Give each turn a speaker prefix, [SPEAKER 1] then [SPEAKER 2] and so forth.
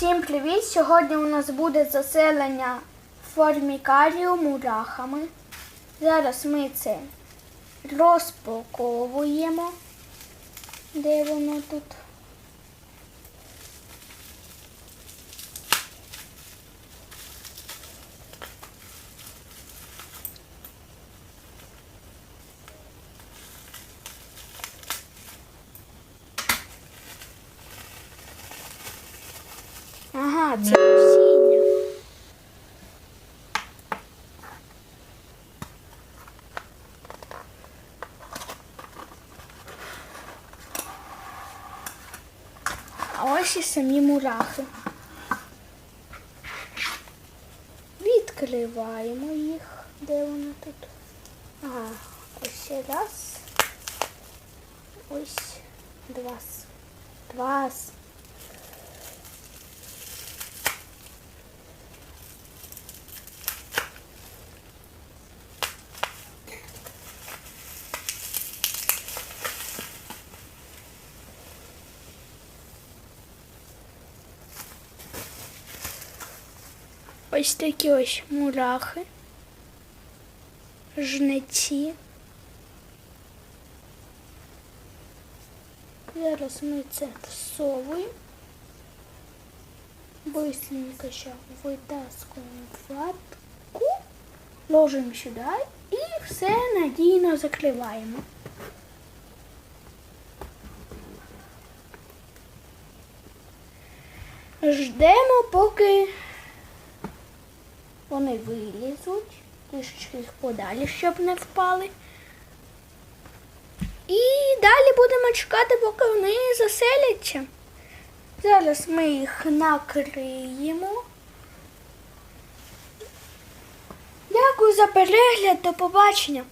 [SPEAKER 1] Всім привіт! Сьогодні у нас буде заселення формікарію мурахами. Зараз ми це розпаковуємо. Де воно тут? Ага, це насіння. А ось і самі мурахи. Відкриваємо їх. Де вони тут? Ага, ось раз. Ось два. Два. Ось такі ось мурахи, жнеці. Зараз ми це всовуємо. Быстренько ще витаскуємо ватку, ложимо сюди і все надійно закриваємо. Ждемо, поки вони вилізуть, трішечки їх подалі, щоб не впали. І далі будемо чекати, поки вони заселяться. Зараз ми їх накриємо. Дякую за перегляд, до побачення.